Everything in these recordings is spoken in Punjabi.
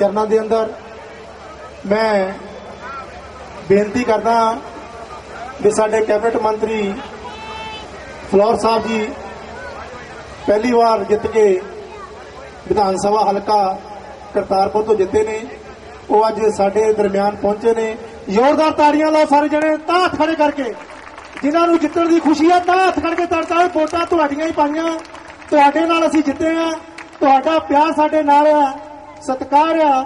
ਚਰਨਾਂ ਦੇ ਅੰਦਰ ਮੈਂ ਬੇਨਤੀ ਕਰਦਾ ਹਾਂ ਕਿ ਸਾਡੇ ਕੈਬਨਿਟ ਮੰਤਰੀ ਫਲੋਰ ਸਾਹਿਬ ਜੀ ਪਹਿਲੀ ਵਾਰ ਜਿੱਤ ਕੇ ਵਿਧਾਨ ਸਭਾ ਹਲਕਾ ਕਰਤਾਰਪੁਰ ਤੋਂ ਜਿੱਤੇ ਨੇ। ਉਹ ਅੱਜ ਸਾਡੇ ਦਰਮਿਆਨ ਪਹੁੰਚੇ ਨੇ। ਜ਼ੋਰਦਾਰ ਤਾੜੀਆਂ ਲਾਓ ਸਾਰੇ ਜਣੇ, ਤਾਂ ਹੱਥ ਖੜੇ ਕਰਕੇ। ਜਿਨ੍ਹਾਂ ਨੂੰ ਜਿੱਤਣ ਦੀ ਖੁਸ਼ੀ ਹੈ ਤਾਂ ਹੱਥ ਖੜ ਕੇ ਤੜਤਾ ਵੋਟਾਂ ਤੁਹਾਡੀਆਂ ਹੀ ਪਾਈਆਂ। ਤੁਹਾਡੇ ਨਾਲ ਅਸੀਂ ਜਿੱਤੇ ਆ। ਤੁਹਾਡਾ ਪਿਆਰ ਸਾਡੇ ਨਾਲ ਆ। ਸਤਿਕਾਰ ਆ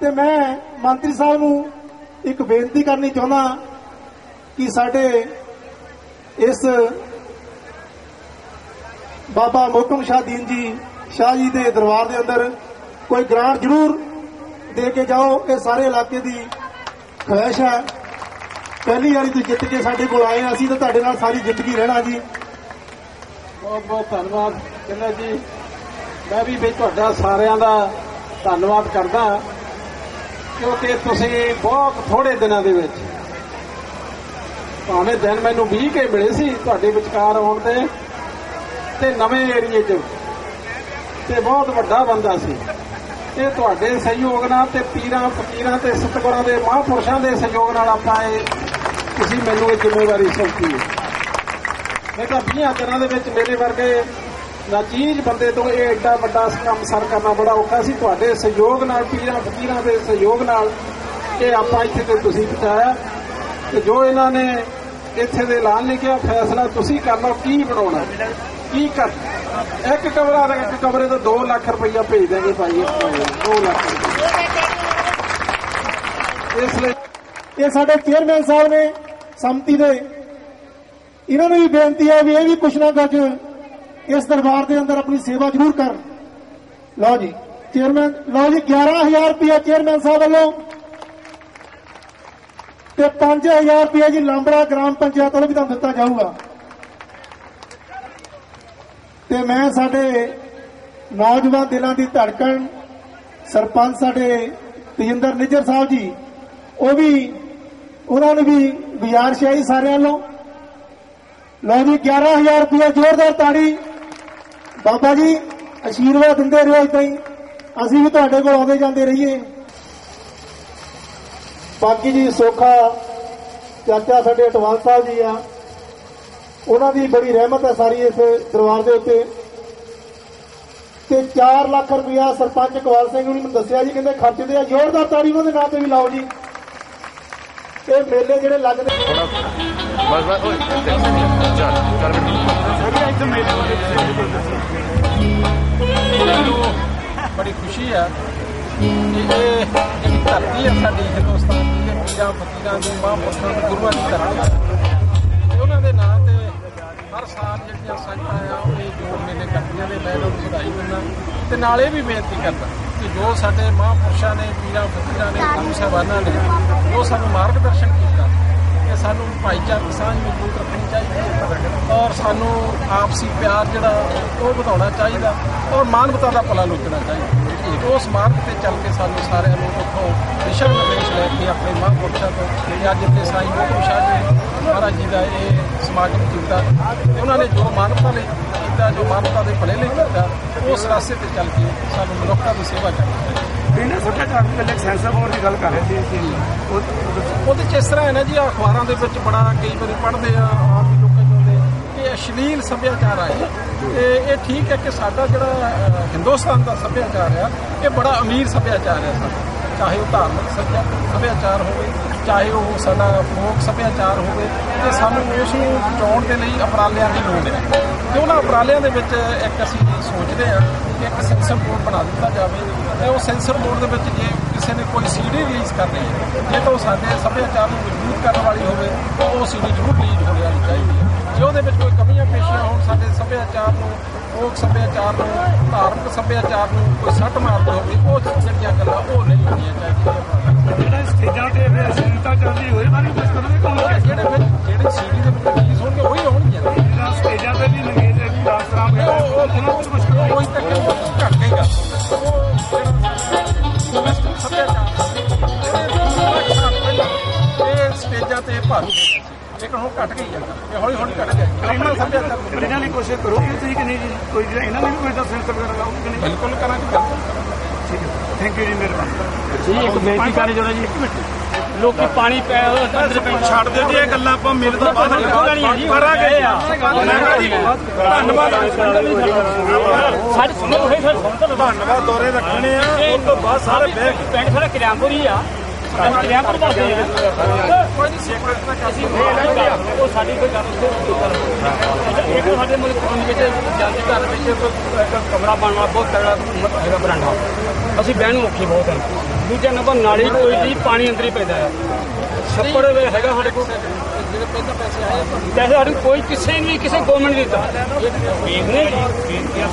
ਤੇ ਮੈਂ ਮੰਤਰੀ ਸਾਹਿਬ ਨੂੰ ਇੱਕ ਬੇਨਤੀ ਕਰਨੀ ਚਾਹੁੰਦਾ ਕਿ ਸਾਡੇ ਇਸ ਬਾਬਾ ਮੋਕਮ ਸ਼ਾਹ ਦੀਨ ਜੀ, ਸ਼ਾਹ ਜੀ ਦੇ ਦਰਬਾਰ ਦੇ ਅੰਦਰ ਕੋਈ ਗ੍ਰਾਂਟ ਜ਼ਰੂਰ ਦੇ ਕੇ ਜਾਓ। ਇਹ ਸਾਰੇ ਇਲਾਕੇ ਦੀ ਖੁਆਇਸ਼ ਹੈ। ਪਹਿਲੀ ਵਾਰੀ ਤੁਸੀਂ ਜਿੱਤ ਕੇ ਸਾਡੇ ਕੋਲ ਆਏ ਆ। ਅਸੀਂ ਤਾਂ ਤੁਹਾਡੇ ਨਾਲ ਸਾਰੀ ਜ਼ਿੰਦਗੀ ਰਹਿਣਾ ਜੀ। ਬਹੁਤ ਬਹੁਤ ਧੰਨਵਾਦ। ਕਿੰਨਾ ਜੀ। ਮੈਂ ਵੀ ਵੀ ਤੁਹਾਡਾ ਸਾਰਿਆਂ ਦਾ ਧੰਨਵਾਦ ਕਰਦਾ ਕਿਉਂਕਿ ਤੁਸੀਂ ਬਹੁਤ ਥੋੜੇ ਦਿਨਾਂ ਦੇ ਵਿੱਚ, ਭਾਵੇਂ ਦਿਨ ਮੈਨੂੰ 20 ਕੇ ਮਿਲੇ ਸੀ ਤੁਹਾਡੇ ਵਿਚਕਾਰ ਆਉਣ ਤੇ ਤੇ ਨਵੇਂ ਏਰੀਏ 'ਚ, ਤੇ ਬਹੁਤ ਵੱਡਾ ਬੰਦਾ ਸੀ। ਇਹ ਤੁਹਾਡੇ ਸਹਿਯੋਗ ਨਾਲ ਤੇ ਪੀਰਾਂ, ਫਕੀਰਾਂ ਤੇ ਸਤਿਗੁਰਾਂ ਦੇ ਮਹਾਂਪੁਰਸ਼ਾਂ ਦੇ ਸਹਿਯੋਗ ਨਾਲ ਆਪਾਂ ਇਹ, ਤੁਸੀਂ ਮੈਨੂੰ ਇਹ ਜ਼ਿੰਮੇਵਾਰੀ ਸੌਂਪੀ ਹੈ। ਮੈਂ ਤਾਂ 20 ਦਿਨਾਂ ਦੇ ਵਿੱਚ ਮੇਰੇ ਵਰਗੇ ਨਾਚੀਜ਼ ਬੰਦੇ ਤੋਂ ਇਹ ਐਡਾ ਵੱਡਾ ਕੰਮ ਸਰ ਕਰਨਾ ਬੜਾ ਔਖਾ ਸੀ। ਤੁਹਾਡੇ ਸਹਿਯੋਗ ਨਾਲ, ਪੀਰਾਂ ਫਕੀਰਾਂ ਦੇ ਸਹਿਯੋਗ ਨਾਲ ਇਹ ਆਪਾਂ ਇੱਥੇ ਤੇ ਤੁਸੀਂ ਪਹੁੰਚਾਇਆ ਤੇ ਜੋ ਇਹਨਾਂ ਨੇ ਇੱਥੇ ਦੇ ਐਲਾਨ ਲਿਖਿਆ, ਫੈਸਲਾ ਤੁਸੀਂ ਕਰ ਲਓ ਕੀ ਬਣਾਉਣਾ, ਕੀ ਕਰ ਇੱਕ ਕਮਰਾ ਦਾ ਇੱਕ ਕਮਰੇ ਤੋਂ 2 ਲੱਖ ਰੁਪਈਆ ਭੇਜ ਦੇਣਗੇ ਭਾਈ ਇੱਕ 2 ਲੱਖ ਇਸ ਲਈ ਇਹ ਸਾਡੇ ਚੇਅਰਮੈਨ ਸਾਹਿਬ ਨੇ ਸੰਮਤੀ ਦੇ। ਇਹਨਾਂ ਨੂੰ ਵੀ ਬੇਨਤੀ ਹੈ ਵੀ ਇਹ ਵੀ ਕੁਛ ਨਾ ਕੁਛ ਇਸ ਦਰਬਾਰ ਦੇ ਅੰਦਰ ਆਪਣੀ ਸੇਵਾ ਜ਼ਰੂਰ ਕਰਨ ਲਓ ਜੀ, ਚੇਅਰਮੈਨ, ਲਓ ਜੀ 11000 ਰੁਪਏ ਚੇਅਰਮੈਨ ਸਾਹਿਬ ਵੱਲੋਂ। ਤੇ 5000 ਰੁਪਏ ਜੀ ਲਾਂਬੜਾ ਗ੍ਰਾਮ ਪੰਚਾਇਤ ਵੱਲੋਂ ਵੀ ਤੁਹਾਨੂੰ ਦਿੱਤਾ ਜਾਊਗਾ। ਤੇ ਮੈਂ ਸਾਡੇ ਨੌਜਵਾਨ ਦਿਲਾਂ ਦੀ ਧੜਕਣ ਸਰਪੰਚ ਸਾਡੇ ਤੇਜਿੰਦਰ ਨਿੱਜਰ ਸਾਹਿਬ ਜੀ, ਉਹ ਵੀ, ਉਹਨਾਂ ਨੂੰ ਵੀ ਗੁਜ਼ਾਰਿਸ਼ ਹੈ ਸਾਰਿਆਂ ਨੂੰ ਲਓ ਜੀ 11000 ਰੁਪਏ ਜ਼ੋਰਦਾਰ ਤਾੜੀ। ਬਾਬਾ ਜੀ, ਅਸ਼ੀਰਵਾਦ ਦਿੰਦੇ ਰਹੋ ਇਦਾਂ ਹੀ। ਅਸੀਂ ਵੀ ਤੁਹਾਡੇ ਕੋਲ ਆਉਂਦੇ ਜਾਂਦੇ ਰਹੀਏ। ਬਾਕੀ ਜੀ, ਸੋਖਾ ਚਾਚਾ ਸਾਡੇ ਅਟਵਾਲ ਸਾਹਿਬ ਜੀ ਆ। ਉਹਨਾਂ ਦੀ ਬੜੀ ਰਹਿਮਤ ਹੈ ਸਾਰੀ ਇਸ ਦਰਬਾਰ ਦੇ ਉੱਤੇ। ਤੇ 4 ਲੱਖ ਰੁਪਇਆ ਸਰਪੰਚ ਕਵਾਲ ਸਿੰਘ ਨੇ ਮੈਨੂੰ ਦੱਸਿਆ ਜੀ, ਕਹਿੰਦੇ ਖਰਚਦੇ ਆ। ਜ਼ੋਰਦਾਰ ਤਾੜੀ ਉਹਨਾਂ ਦੇ ਨਾਂ ਤੇ ਵੀ ਲਾਓ ਜੀ। ਇਹ ਮੇਲੇ ਜਿਹੜੇ ਲੱਗਦੇ ਬਸ ਬਸ ਓਏ ਚੱਲ ਕਰ ਮੈਨੂੰ ਬੜੀ ਖੁਸ਼ੀ ਹੈ ਕਿ ਇਹ ਜਿਹੜੀ ਧਰਤੀ ਹੈ ਸਾਡੀ ਹਿੰਦੁਸਤਾਨ ਦੀ ਪੀਰਾਂ ਫਕੀਰਾਂ ਦੀ ਮਹਾਂਪੁਰਸ਼ਾਂ ਦੀ ਗੁਰੂਆਂ ਦੀ ਧਰਤੀ ਤੇ ਉਹਨਾਂ ਦੇ ਨਾਂ ਤੇ ਹਰ ਸਾਲ ਜਿਹੜੀਆਂ ਸੰਗਤਾਂ ਆ ਉਹ ਇਹ ਜੋੜ ਮੇਲੇ ਕਰਦੀਆਂ ਨੇ ਮੈਂ ਉਹਨਾਂ ਨੂੰ ਵਧਾਈ ਦਿੰਦਾ ਤੇ ਨਾਲ ਵੀ ਬੇਨਤੀ ਕਰਦਾ। ਕਿ ਜੋ ਸਾਡੇ ਮਹਾਂਪੁਰਸ਼ਾਂ ਨੇ, ਪੀਰਾਂ, ਫਕੀਰਾਂ ਨੇ ਗੁਰੂ ਸਾਹਿਬਾਨਾਂ ਨੇ, ਉਹ ਸਾਨੂੰ ਮਾਰਗਦਰਸ਼ਨ ਕੀਤਾ ਕਿ ਸਾਨੂੰ ਭਾਈਚਾਰਕ ਸਾਂਝ ਮਜ਼ਬੂਤ ਰੱਖਣੀ ਚਾਹੀਦੀ ਹੈ ਔਰ ਸਾਨੂੰ ਆਪਸੀ ਪਿਆਰ ਜਿਹੜਾ, ਉਹ ਵਧਾਉਣਾ ਚਾਹੀਦਾ ਔਰ ਮਾਨਵਤਾ ਦਾ ਭਲਾ ਲੋਚਣਾ ਚਾਹੀਦਾ। ਉਸ ਮਾਰਗ ਤੇ ਚੱਲ ਕੇ ਸਾਨੂੰ ਸਾਰਿਆਂ ਨੂੰ ਉੱਥੋਂ ਦਿਸ਼ਾ ਨਿਰਦੇਸ਼ ਲੈ ਕੇ ਆਪਣੇ ਮਹਾਂਪੁਰਸ਼ਾਂ ਤੋਂ ਤੇ ਅੱਜ ਇੱਥੇ ਸਾਈਂ ਮੋਹਕਮ ਸ਼ਾਹ ਜੀ ਮਹਾਰਾਜ ਜੀ ਦਾ ਇਹ ਸਮਾਗਮ ਕੀਤਾ ਉਹਨਾਂ ਨੇ ਜੋ ਮਾਨਵਤਾ ਲਈ ਕੀਤਾ ਜੋ ਮਾਨਵਤਾ ਦੇ ਭਲੇ ਲਈ ਕੀਤਾ ਉਸ ਰਸਤੇ ਤੇ ਚੱਲ ਕੇ ਸਾਨੂੰ ਮਨੁੱਖਤਾ ਦੀ ਸੇਵਾ ਕਰਨੀ ਚਾਹੀਦੀ ਇਹਨਾਂ ਸੋਚਿਆ ਚਾਹ ਪਹਿਲੇ ਸੈਂਸਰ ਬੋਰਡ ਦੀ ਗੱਲ ਕਰ ਰਹੇ ਸੀ। ਉਹ ਉਹਦੇ ਚ ਇਸ ਤਰ੍ਹਾਂ ਹੈ ਨਾ ਜੀ ਅਖਬਾਰਾਂ ਦੇ ਵਿੱਚ ਬੜਾ ਕਈ ਵਾਰੀ ਪੜ੍ਹਦੇ ਆ ਆਮ ਲੋਕਾਂ ਕਿ ਅਸ਼ਲੀਲ ਸੱਭਿਆਚਾਰ ਆਏ ਤੇ ਇਹ ਠੀਕ ਹੈ ਕਿ ਸਾਡਾ ਜਿਹੜਾ ਹਿੰਦੁਸਤਾਨ ਦਾ ਸੱਭਿਆਚਾਰ ਆ ਇਹ ਬੜਾ ਅਮੀਰ ਸੱਭਿਆਚਾਰ ਹੈ ਸਾਡਾ। ਚਾਹੇ ਉਹ ਧਾਰਮਿਕ ਸੱਭਿਆ- ਸੱਭਿਆਚਾਰ ਹੋਵੇ ਚਾਹੇ ਉਹ ਸਾਡਾ ਫੋਕ ਸੱਭਿਆਚਾਰ ਹੋਵੇ ਤੇ ਸਾਨੂੰ ਉਸ ਨੂੰ ਬਚਾਉਣ ਦੇ ਲਈ ਉਪਰਾਲਿਆਂ ਦੀ ਲੋੜ ਹੈ। ਤੇ ਉਹਨਾਂ ਉਪਰਾਲਿਆਂ ਦੇ ਵਿੱਚ ਇੱਕ ਅਸੀਂ ਸੋਚਦੇ ਹਾਂ ਕਿ ਇੱਕ ਸੈਂਸਰ ਬੋਰਡ ਬਣਾ ਦਿੱਤਾ ਜਾਵੇ ਤੇ ਉਹ ਸੈਂਸਰ ਬੋਰਡ ਦੇ ਵਿੱਚ ਜੇ ਕਿਸੇ ਨੇ ਕੋਈ ਸੀਡੀ ਰਿਲੀਜ਼ ਕਰਨੀ ਹੈ। ਜੇ ਤਾਂ ਸਾਡੇ ਸੱਭਿਆਚਾਰ ਨੂੰ ਮਜ਼ਬੂਤ ਕਰਨ ਵਾਲੀ ਹੋਵੇ ਤਾਂ ਉਹ ਸੀਡੀ ਜ਼ਰੂਰ ਰਿਲੀਜ਼ ਹੋਣੀ ਚਾਹੀਦੀ ਹੈ। ਜੇ ਉਹਦੇ ਵਿੱਚ ਕੋਈ ਕਮੀਆਂ ਪੇਸ਼ੀਆਂ ਹੋਣ ਸਾਡੇ ਸੱਭਿਆਚਾਰ ਨੂੰ ਲੋਕ ਸੱਭਿਆਚਾਰ ਨੂੰ ਧਾਰਮਿਕ ਸੱਭਿਆਚਾਰ ਨੂੰ ਕੋਈ ਸੱਟ ਮਾਰਦਾ ਹੋਵੇ ਉਹ ਜਿਹੜੀਆਂ ਗੱਲਾਂ ਉਹ ਨਹੀਂ ਹੋਣੀਆਂ ਚਾਹੀਦੀਆਂ। ਜਿਹੜਾ ਸਟੇਜਾਂ ਤੇ ਫਿਰ ਅਸ਼ਲੀਲਤਾ ਚੱਲਦੀ ਹੋਏ ਨਹੀਂ ਕੁਝ ਕਰੋਗੇ ਉਹ ਜਿਹੜੇ ਫਿਰ ਜਿਹੜੇ ਸੀਡੀ ਦੇ ਵਿੱਚ ਰਿਲੀਜ਼ ਹੋਣਗੇ ਉਹੀ ਹੋਣਗੀਆਂ। ਜਿਹੜਾ ਸਟੇਜਾਂ ਤੇ ਵੀ ਤੇ ਉਹ ਉਹਨਾਂ ਕੁਝ ਤੱਕ ਘਟ ਇਹ ਸਟੇਜਾਂ ਤੇ ਭਾਰੂ ਲੇਕਿਨ ਹੁਣ ਘਟ ਗਈ ਹੈ ਇਹ ਹੌਲੀ ਹੌਲੀ ਘਟ ਗਿਆ ਸੱਭਿਆਚਾਰ ਇਹਨਾਂ ਲਈ ਕੋਸ਼ਿਸ਼ ਕਰੋਗੇ ਤੁਸੀਂ ਕਿ ਨਹੀਂ ਜੀ ਕੋਈ ਜਿਹੜਾ ਇਹਨਾਂ ਨੇ ਵੀ ਕੋਈ ਦਾ ਸੈਂਸਰ ਵਗੈਰਾ ਲਾਓਗੇ ਕਿ ਨਹੀਂ ਬਿਲਕੁਲ ਕਰਾਂਗੇ। ਠੀਕ ਹੈ। ਥੈਂਕ ਯੂ ਜੀ ਮਿਹਰਬਾਨੀ। ਜੀ ਇੱਕ ਬੇਨਤੀ ਕਰਨੀ ਚਾਹੁੰਦਾ ਜੀ। ਇੱਕ ਮਿੰਟ। ਲੋਕੀ ਪਾਣੀ ਪੈ ਅੰਦਰ ਪੈ ਛੱਡ ਦਿਓ ਜੀ ਇਹ ਗੱਲਾਂ ਆਪਾਂ ਮਿਲ ਤੋਂ ਬਾਅਦ ਕਰਾਂਗੇ ਧੰਨਵਾਦ। ਸਾਡੇ ਸੁਣੋ ਹੋਏ ਸਰ। ਧੰਨਵਾਦ ਦੌਰੇ ਰੱਖਣੇ ਆ। ਉਸ ਤੋਂ ਬਾਅਦ ਸਾਰੇ ਪਿੰਡ ਸਾਡਾ ਕਿਰਿਆਮਪੁਰ ਹੀ ਆ। ਉਹ ਸਾਡੀ ਕੋਈ ਗੱਲ ਨਹੀਂ ਇੱਕ ਸਾਡੇ ਮੁਲਕ ਵਿੱਚ ਜਾਂਦੀ ਘਰ ਵਿੱਚ ਇੱਕ ਕਮਰਾ ਬਣਨ ਵਾਲਾ ਬਹੁਤ ਤਗੜਾ ਹੈਗਾ ਬਰਾਂਡਾ ਅਸੀਂ ਬਹਿਣ ਨੂੰ ਔਖੇ ਬਹੁਤ ਹੈ ਦੂਜਾ ਨੰਬਰ ਨਾਲੀ ਕੋਈ ਨਹੀਂ ਪਾਣੀ ਅੰਦਰ ਹੀ ਪੈਂਦਾ ਹੈ ਛੱਪੜ ਹੈਗਾ ਸਾਡੇ ਕੋਲ ਪਹਿਲਾਂ ਪੈਸੇ ਆਏ ਪੈਸੇ ਸਾਡੇ ਕੋਲ ਕੋਈ ਕਿਸੇ ਨੇ ਵੀ ਕਿਸੇ ਗਵਰਨਮੈਂਟ ਨੇ ਦਿੱਤਾ।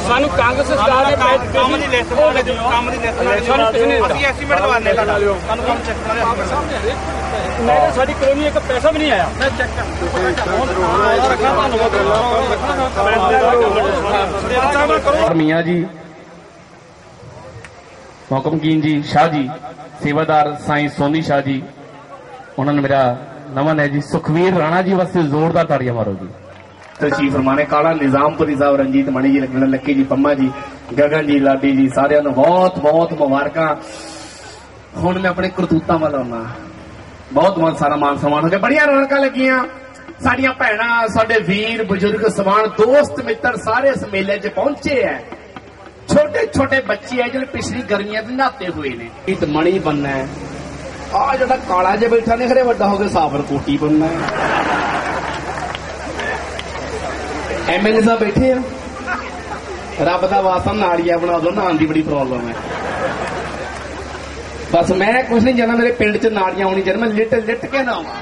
ਸਾਨੂੰ ਕਾਂਗਰਸ ਸਰਕਾਰ ਨੇ ਪੈਸੇ ਕੰਮ ਦੀ ਲਿਸਟ ਕੰਮ ਦੀ ਲਿਸਟ ਸਾਨੂੰ ਕਿਸੇ ਨੇ ਦਿੱਤਾ। ਐਸਟੀਮੇਟ ਦਵਾਨੇ ਤੁਹਾਡਾ। ਤੁਹਾਨੂੰ ਕੰਮ ਚੈੱਕ ਸਾਹਮਣੇ ਹਰੇਕ ਮੈਂ ਕਿਹਾ ਸਾਡੀ ਕਲੋਨੀ ਇੱਕ ਪੈਸਾ ਵੀ ਨਹੀਂ ਆਇਆ। ਮੈਂ ਚੈੱਕ ਮੀਆਂ ਜੀ। ਮੌਕਮਕੀਨ ਜੀ ਸ਼ਾਹ ਜੀ। ਸੇਵਾਦਾਰ ਸਾਈਂ ਸੋਨੀ ਸ਼ਾਹ ਜੀ। ਉਹਨਾਂ ਨੇ ਮੇਰਾ ਨਵਾਂ ਹੈ ਜੀ। ਸੁਖਵੀਰ ਰਾਣਾ ਜੀ ਵਾਸਤੇ ਜ਼ੋਰਦਾਰ ਤਾੜੀਆਂ ਮਾਰੋ ਜੀ। ਤਸ਼ਰੀਫ ਫਰਮਾਨੇ ਕਾਲਾ ਨਿਜ਼ਾਮਪੁਰੀ ਸਾਹਿਬ ਰਣਜੀਤ ਮਣੀ ਜੀ ਲਖਣਾ ਲੱਕੀ ਜੀ ਪੰਮਾ ਜੀ ਗਗਨ ਜੀ ਲਾਡੀ ਜੀ ਸਾਰਿਆਂ ਨੂੰ ਬਹੁਤ ਬਹੁਤ ਮੁਬਾਰਕਾਂ। ਹੁਣ ਮੈਂ ਆਪਣੇ ਕਰਤੂਤਾਂ ਵੱਲ ਆਉਣਾ। ਬਹੁਤ ਬਹੁਤ ਸਾਰਾ ਮਾਨ ਸਨਮਾਨ ਹੋ ਗਿਆ। ਬੜੀਆਂ ਰੌਣਕਾਂ ਲੱਗੀਆਂ। ਸਾਡੀਆਂ ਭੈਣਾਂ ਸਾਡੇ ਵੀਰ ਬਜ਼ੁਰਗ ਸਮਾਨ ਦੋਸਤ ਮਿੱਤਰ ਸਾਰੇ ਇਸ ਮੇਲੇ 'ਚ ਪਹੁੰਚੇ ਐ। ਛੋਟੇ ਛੋਟੇ ਬੱਚੇ ਐ ਜਿਹੜੇ ਪਿਛਲੀ ਗਰਮੀਆਂ ਦੇ ਨਹਾਤੇ ਹੋਏ ਨੇ। ਇਹ ਮਣੀ ਬੰਨਾ ਹੈ ਆ ਜਿਹੜਾ ਕਾਲਾ ਜਿਹਾ ਬੈਠਾ ਨੇ, ਖਰੇ ਵੱਡਾ ਹੋ ਕੇ ਸਾਫਰ ਕੋਟੀ ਬੰਨਾ ਹੈ। ਐਮਐਲਏ ਸਾਹਿਬ ਬੈਠੇ ਆ। ਰੱਬ ਦਾ ਵਾਸਤਾ, ਨਾਲੀਆ ਬਣਾ ਦੋ ਨਹਾਉਣ ਦੀ ਬੜੀ ਪ੍ਰੋਬਲਮ ਹੈ। ਬਸ ਮੈਂ ਕੁਝ ਨਹੀਂ ਜਾਣਾ ਮੇਰੇ ਪਿੰਡ 'ਚ ਨਾਲੀਆਂ ਹੋਣੀ ਚਾਹੀਦੀਆਂ, ਮੈਂ ਲਿਟ ਲਿਟ ਕੇ ਨਹਾਵਾਂ।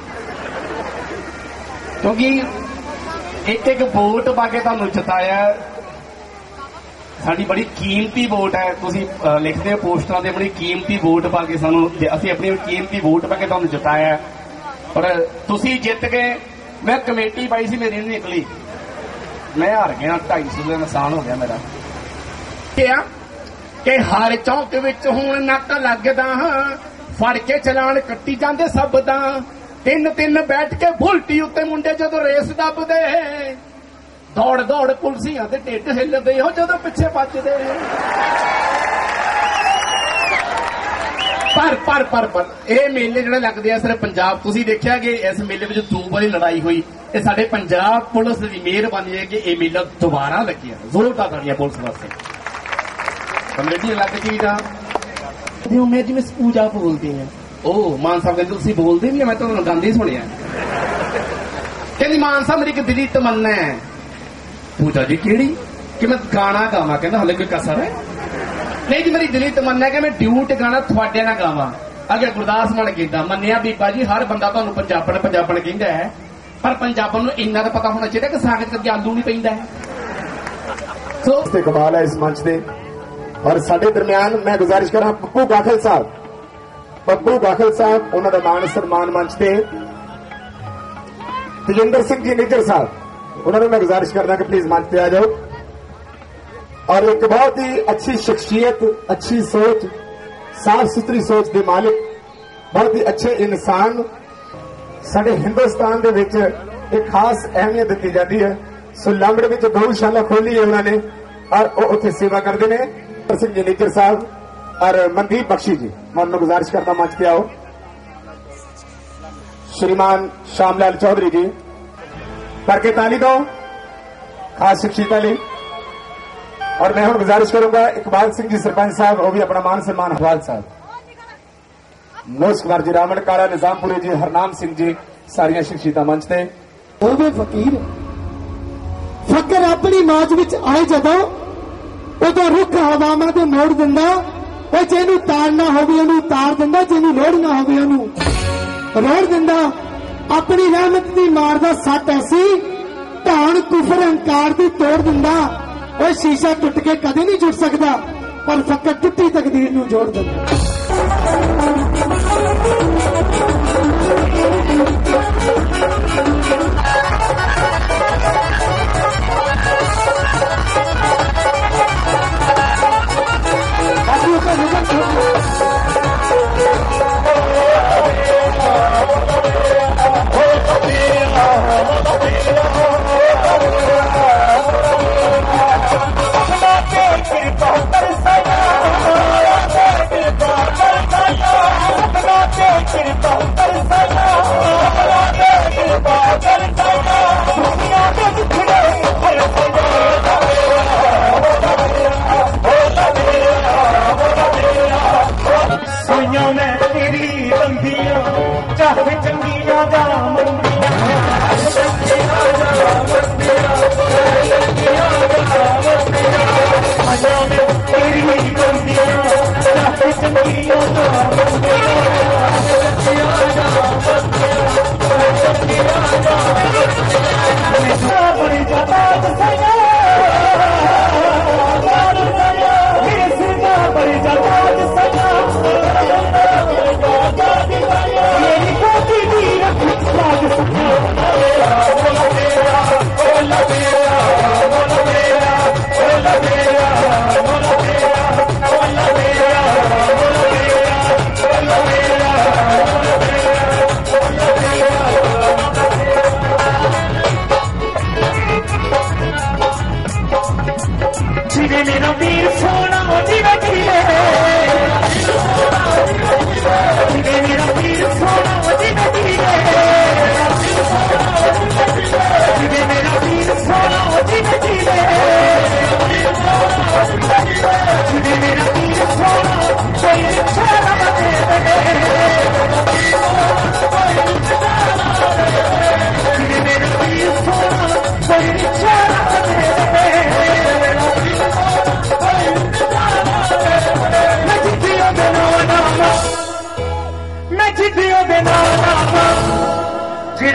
ਕਿਉਂਕਿ ਇੱਕ ਇੱਕ ਵੋਟ ਪਾ ਕੇ ਤੁਹਾਨੂੰ ਚਤਾਇਆ ਸਾਡੀ ਬੜੀ ਕੀਮਤੀ ਵੋਟ ਹੈ। ਤੁਸੀਂ ਲਿਖਦੇ ਹੋ ਪੋਸਟਰਾਂ ਤੇ ਬੜੀ ਕੀਮਤੀ ਵੋਟ ਪਾ ਕੇ ਸਾਨੂੰ ਅਸੀਂ ਆਪਣੀ ਕੀਮਤੀ ਵੋਟ ਪਾ ਕੇ ਤੁਹਾਨੂੰ ਜਿਤਾਇਆ ਪਰ ਤੁਸੀਂ ਜਿੱਤ ਗਏ। ਮੈਂ ਕਮੇਟੀ ਪਾਈ ਸੀ ਮੇਰੀ ਨਹੀਂ ਨਿਕਲੀ। ਮੈਂ ਹਾਰ ਗਿਆ 250 ਦਾ ਨੁਕਸਾਨ ਹੋ ਗਿਆ ਮੇਰਾ। ਕਿਹਾ ਕਿ ਹਰ ਚੌਂਕ ਵਿੱਚ ਹੁਣ ਨੱਕ ਲੱਗਦਾ ਫੜ ਕੇ ਚਲਾਨ ਕੱਟੀ ਜਾਂਦੇ ਸਭ ਦਾ। ਤਿੰਨ ਤਿੰਨ ਬੈਠ ਕੇ ਬੁਲਟੀ ਉੱਤੇ ਮੁੰਡੇ ਜਦੋਂ ਰੇਸ ਦੱਬਦੇ। ਦੌੜ ਦੌੜ ਪੁਲਸੀਆਂ ਤੇ ਢਿੱਡ ਹਿੱਲਦੇ ਹੋ ਜਦੋਂ ਪਿੱਛੇ ਭੱਜਦੇ ਪਰ ਪਰ ਪਰ ਪਰ ਇਹ ਮੇਲੇ ਜਿਹੜੇ ਲੱਗਦੇ ਆ ਸਿਰਫ ਪੰਜਾਬ ਤੁਸੀਂ ਦੇਖਿਆ ਕਿ ਇਸ ਮੇਲੇ ਵਿੱਚ ਦੋ ਵਾਰੀ ਲੜਾਈ ਹੋਈ ਇਹ ਸਾਡੇ ਪੰਜਾਬ ਪੁਲਿਸ ਦੀ ਮਿਹਰਬਾਨੀ ਹੈ ਕਿ ਇਹ ਮੇਲਾ ਦੁਬਾਰਾ ਲੱਗਿਆ। ਜ਼ੋਰਦਾਰ ਤਾੜੀਆਂ ਪੁਲਿਸ ਵਾਸਤੇ। ਕਮੇਟੀ ਲੱਗ ਆ। ਤੇ ਉਹ ਮੈਂ ਜਿਵੇਂ ਪੂਜਾ ਬੋਲਦੇ ਆ ਉਹ ਮਾਨ ਸਾਹਿਬ ਕਹਿੰਦੇ ਤੁਸੀਂ ਬੋਲਦੇ ਨਹੀਂ ਮੈਂ ਤੁਹਾਨੂੰ ਹੀ ਸੁਣਿਆ। ਕਹਿੰਦੀ ਮਾਨ ਸਾਹਿਬ ਮੇਰੀ ਇੱਕ ਦਿਲੀ ਤਮੰਨਾ ਹੈ। ਪੂਜਾ ਜੀ, ਕਿਹੜੀ? ਕਿ ਮੈਂ ਗਾਣਾ ਗਾਵਾਂ, ਕਹਿੰਦਾ ਹਲੇ ਕੋਈ ਕਸਰ ਹੈ? ਨਹੀਂ ਜੀ, ਮੇਰੀ ਦਿਲੀ ਤਮੰਨਾ ਕਿ ਮੈਂ ਡਿਊਟ ਗਾਣਾ ਤੁਹਾਡੇ ਨਾਲ ਗਾਵਾਂ। ਅਗੇ ਗੁਰਦਾਸ ਮਾਨ ਕਹਿੰਦਾ ਮੰਨਿਆ ਬੀਬਾ ਜੀ, ਹਰ ਬੰਦਾ ਤੁਹਾਨੂੰ ਪੰਜਾਬਣ ਪੰਜਾਬਣ ਕਹਿੰਦਾ ਹੈ। ਪਰ ਪੰਜਾਬਣ ਨੂੰ ਇੰਨਾ ਤਾਂ ਪਤਾ ਹੋਣਾ ਚਾਹੀਦਾ ਕਿ ਸਾਗ 'ਚ ਆਲੂ ਨਹੀਂ ਪੈਂਦਾ ਸੋ ਤੇ ਕਮਾਲ ਹੈ ਇਸ ਮੰਚ ਤੇ। ਔਰ ਸਾਡੇ ਦਰਮਿਆਨ ਮੈਂ ਗੁਜ਼ਾਰਿਸ਼ ਕਰਾਂ, ਪੱਪੂ ਗਾਖਲ ਸਾਹਿਬ। ਪੱਪੂ ਗਾਖਲ ਸਾਹਿਬ, ਉਹਨਾਂ ਦਾ ਮਾਨ ਸਨਮਾਨ ਮੰਚ ਤੇ। ਤੇਜਿੰਦਰ ਸਿੰਘ ਜੀ, ਨਿੱਜਰ ਸਾਹਿਬ। انہوں نے میں گزارش کرتا کہ پلیز منچ پہ آ جاؤ۔ اور ایک بہت ہی اچھی شخصیت، اچھی سوچ، صاف ستھری سوچ کے مالک، بہت ہی اچھے انسان سڈے ہندوستان دے ایک خاص اہمیت دیتی جاتی ہے۔ سو لامڑ میں گوشالا کھولی ہے انہوں نے اور وہ اتنے سیوا کرتے ہیں۔ سنگھ جنیجر صاحب اور مندیپ بخشی جی میں انہوں گزارش کرتا منچ پہ آؤ۔ شریمان شام لال چودھری جی करके ताली दो खास शिक्षिता ਲਈ और मैं हूं गुजारिश करूंगा इकबाल सिंह जी सरपंच साहब वो भी अपना मान सम्मान हवाल साहब मनोज कुमार जी रावण काला निजामपुरी जी हरनाम सिंह जी सारियां शिक्षिता मंच ਤੇ ਉਹ ਵੀ ਫਕੀਰ ਫਕਰ ਆਪਣੀ ਮੌਜ ਵਿੱਚ ਆਏ ਜਦੋਂ ਉਹਦਾ ਰੁੱਖ ਹਵਾਵਾਂ ਤੇ ਮੋੜ ਦਿੰਦਾ ਉਹ ਜਿਹਨੂੰ ਤਾਰਨਾ ਹੋਵੇ ਉਹਨੂੰ ਤਾਰ ਦਿੰਦਾ ਜਿਹਨੂੰ ਲੋੜਨਾ ਹੋਵੇ ਉਹਨੂੰ ਰੋੜ ਦਿੰਦਾ ਆਪਣੀ ਰਹਿਮਤ ਦੀ ਮਾਰ ਦਾ ਸੱਟ ਐਸੀ ਧਾਨ ਕੁਫਰ ਹੰਕਾਰ ਦੀ ਤੋੜ ਦਿੰਦਾ। ਉਹ ਸ਼ੀਸ਼ਾ ਟੁੱਟ ਕੇ ਕਦੇ ਨਹੀਂ ਜੁੜ ਸਕਦਾ, ਪਰ ਫਕਰ ਟੁੱਟੀ ਤਕਦੀਰ ਨੂੰ ਜੋੜ ਦਿੰਦਾ।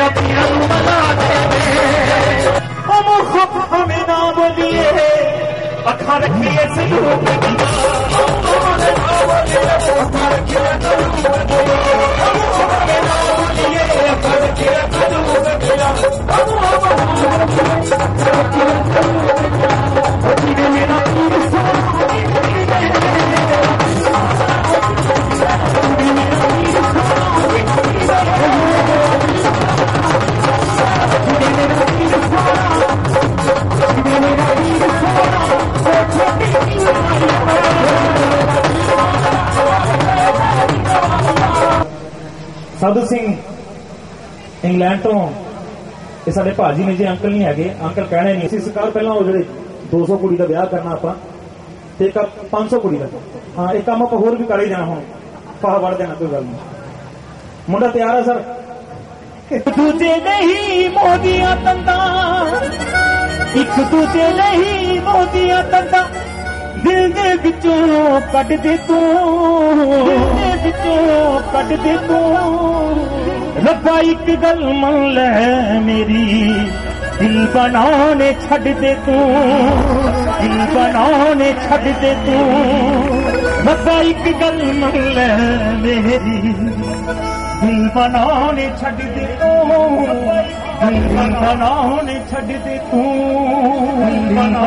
ਜਿਹੜਾ ਪੀਰਾਂ ਨੂੰ ਮਨਾ ਦੇਵੇ ਉਹ ਮੁਖ ਹਮੇ ਨਾ ਬੋਲੀਏ ਅੱਖਾਂ ਇੰਗਲੈਂਡ ਤੋਂ ਇਹ ਸਾਡੇ ਭਾਜੀ ਨੇ ਜੀ ਅੰਕਲ ਨਹੀਂ ਹੈਗੇ, ਅੰਕਲ ਕਹਿਣੇ ਨਹੀਂ। ਅਸੀਂ ਸਰਕਾਰ ਪਹਿਲਾਂ ਉਹ ਜਿਹੜੇ 200 ਕੁੜੀ ਦਾ ਵਿਆਹ ਕਰਨਾ ਆਪਾਂ, ਤੇ ਇੱਕ 500 ਕੁੜੀ ਦਾ। ਹਾਂ ਇਹ ਕੰਮ ਆਪਾਂ ਹੋਰ ਵੀ ਕਰ ਹੀ ਜਾਣਾ ਹੁਣ, ਫਾਹ ਵੜ ਦੇਣਾ ਕੋਈ ਗੱਲ ਨਹੀਂ। ਮੁੰਡਾ ਤਿਆਰ ਹੈ, ਸਰ? ਦੂਜੇ ਨਹੀਂ ਮੋਦੀਆਂ ਤੰਦਾਂ। ਇੱਕ ਦੂਜੇ ਨਹੀਂ ਮੋਦੀਆਂ ਤੰਦਾਂ। ਦਿਲ ਦੇ ਵਿੱਚੋਂ ਕੱਢ ਦੇ ਤੂੰ। ਦਿਲ ਦੇ ਵਿੱਚੋਂ ਕੱਢ ਦੇ ਤੂੰ। ਰੱਬਾ ਇੱਕ ਗੱਲ ਮੰਨ ਲੈ ਮੇਰੀ ਦਿਲ ਬਣਾਉਣੇ ਛੱਡ ਦੇ ਤੂੰ ਦਿਲ ਬਣਾਉਣੇ ਛੱਡ ਦੇ ਤੂੰ ਰੱਬਾ ਇੱਕ ਗੱਲ ਮੰਨ ਲੈ ਮੇਰੀ ਦਿਲ ਬਣਾਉਣੇ ਛੱਡ ਦੇ ਤੂੰ ਦਿਲ ਬਣਾਉਣੇ ਛੱਡ ਦੇ ਤੂੰ